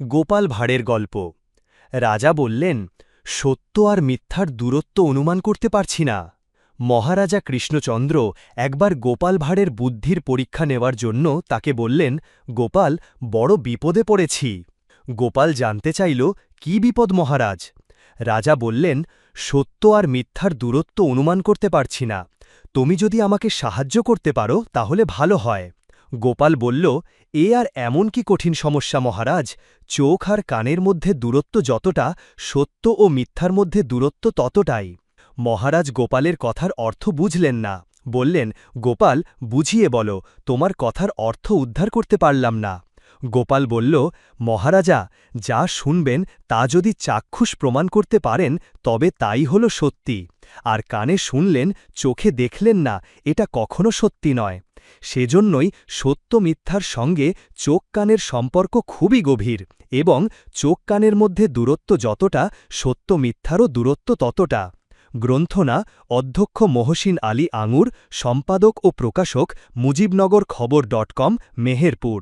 গোপাল ভাঁড়ের গল্প। রাজা বললেন, সত্য আর মিথ্যার দূরত্ব অনুমান করতে পারছি না। মহারাজা কৃষ্ণচন্দ্র একবার গোপাল ভাঁড়ের বুদ্ধির পরীক্ষা নেওয়ার জন্য তাকে বললেন, গোপাল, বড় বিপদে পড়েছি। গোপাল জানতে চাইল, কি বিপদ মহারাজ রাজা বললেন, সত্য আর মিথ্যার দূরত্ব অনুমান করতে পারছি না। তুমি যদি আমাকে সাহায্য করতে পারো, তাহলে ভালো হয়। গোপাল বলল, এ আর এমন কি কঠিন সমস্যা মহারাজ? চোখ আর কানের মধ্যে দূরত্ব যতটা, সত্য ও মিথ্যার মধ্যে দূরত্ব ততটাই। মহারাজ গোপালের কথার অর্থ বুঝলেন না। বললেন, গোপাল, বুঝিয়ে বলো, তোমার কথার অর্থ উদ্ধার করতে পারলাম না। গোপাল বলল, মহারাজা, যা শুনবেন, তা যদি চাক্ষুষ প্রমাণ করতে পারেন, তবে তাই হল সত্যি। আর কানে শুনলেন, চোখে দেখলেন না, এটা কখনো সত্যি নয়। সেজন্যই সত্য মিথ্যার সঙ্গে চোখ কানের সম্পর্ক খুবই গভীর এবং চোখ কানের মধ্যে দূরত্ব যতটা, সত্য মিথ্যারও দূরত্ব ততটা। গ্রন্থনা, অধ্যক্ষ মহসিন আলী আঙুর, সম্পাদক ও প্রকাশক মুজিবনগর খবর ডট কম, মেহেরপুর।